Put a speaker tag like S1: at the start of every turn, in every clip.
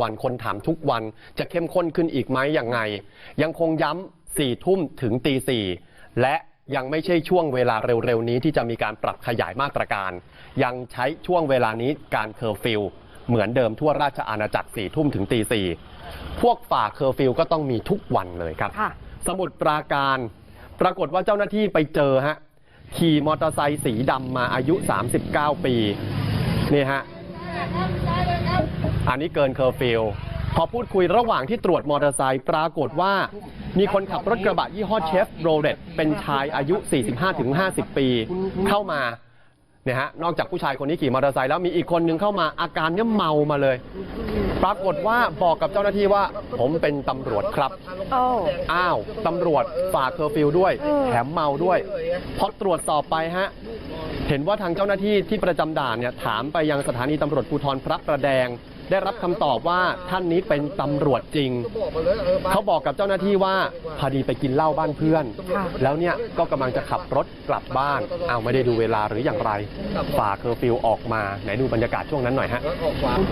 S1: วันคนถามทุกวันจะเข้มข้นขึ้นอีกไหมยังไง ยังคงย้ำสี่ทุ่มถึงตีสี่และยังไม่ใช่ช่วงเวลาเร็วๆ นี้ที่จะมีการปรับขยายมาตรการ ยังใช้ช่วงเวลานี้การเคอร์ฟิวเหมือนเดิมทั่วราชอาณาจักรสี่ทุ่มถึงตีสี่พวกฝ่าเคอร์ฟิวก็ต้องมีทุกวันเลยครับ
S2: ค่ะ
S1: สมุดปราการ ปรากฏว่าเจ้าหน้าที่ไปเจอฮะขี่มอเตอร์ไซค์สีดำมาอายุ 39 ปี นี่ฮะ อันนี้เกินเคอร์ฟิวพอพูดคุยระหว่างที่ตรวจมอเตอร์ไซค์ปรากฏว่า มีคนขับรถกระบะยี่ห้อเชฟโรเลตเป็นชายอายุ 45-50 ปี เข้ามาเนี่ยฮะนอกจากผู้ชายคนนี้ขี่มอเตอร์ไซค์แล้วมีอีกคนนึงเข้ามาอาการเนี่ยเมามาเลย ปรากฏว่าบอกกับเจ้าหน้าที่ว่า ผมเป็นตำรวจครับ
S2: โอ้
S1: อ้าวตำรวจฝ่าเคอร์ฟิวด้วย
S2: เออ
S1: แถมเมาด้วยพอตรวจสอบไปฮะ เห็นว่าทางเจ้าหน้าที่ที่ประจำด่านเนี่ยถามไปยังสถานีตำรวจภูธรพระประแดง ได้รับคำตอบว่าท่านนี้เป็นตำรวจจริง เขาบอกกับเจ้าหน้าที่ว่าพอดีไปกินเหล้าบ้านเพื่อน
S2: ค่ะ
S1: แล้วเนี่ยก็กำลังจะขับรถกลับบ้านอ้าวไม่ได้ดูเวลาหรืออย่างไรฝ่าเคอร์ฟิวออกมาไหนดูบรรยากาศช่วงนั้นหน่อยฮะ
S3: ผม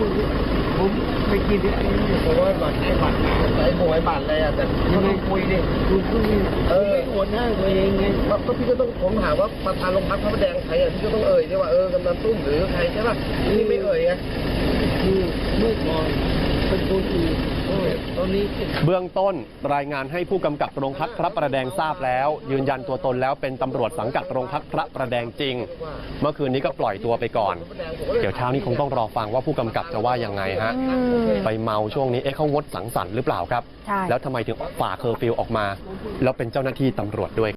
S3: ผมไปกินที่นี่เพราะว่าบัตรไอ้บัตรไอ้หวยบัตรอะไรอะแต่ยังไม่คุยดิดูคุยเออโอนให้ตัวเองไงก็พี่ก็ต้องผมถามว่าประธานโรงพักพระประแดงใครอะพี่ก็ต้องเอ่ยด้วยว่าเออกำนันตุ้มหรือใครใช่ป่ะนี่ไม่เอ่ยไงคือลูกบอล เป็นคนอื่นตอนนี้
S1: เบื้องต้นรายงานให้ผู้กำกับโรงพักพระประแดงทราบแล้ว ยืนยันตัวตนแล้วเป็นตำรวจสังกัดโรงพักพระประแดงจริง เมื่อคืนนี้ก็ปล่อยตัวไปก่อน เดี๋ยวเช้านี้คงต้องรอฟังว่าผู้กำกับจะว่ายังไงฮะ
S2: อืม
S1: ไปเมาช่วงนี้เอ๊ะเขางดสังสรรค์หรือเปล่าครับ
S2: ใช่
S1: แล้วทำไมถึงฝ่าเคอร์ฟิวออกมา แล้วเป็นเจ้าหน้าที่ตำรวจด้วย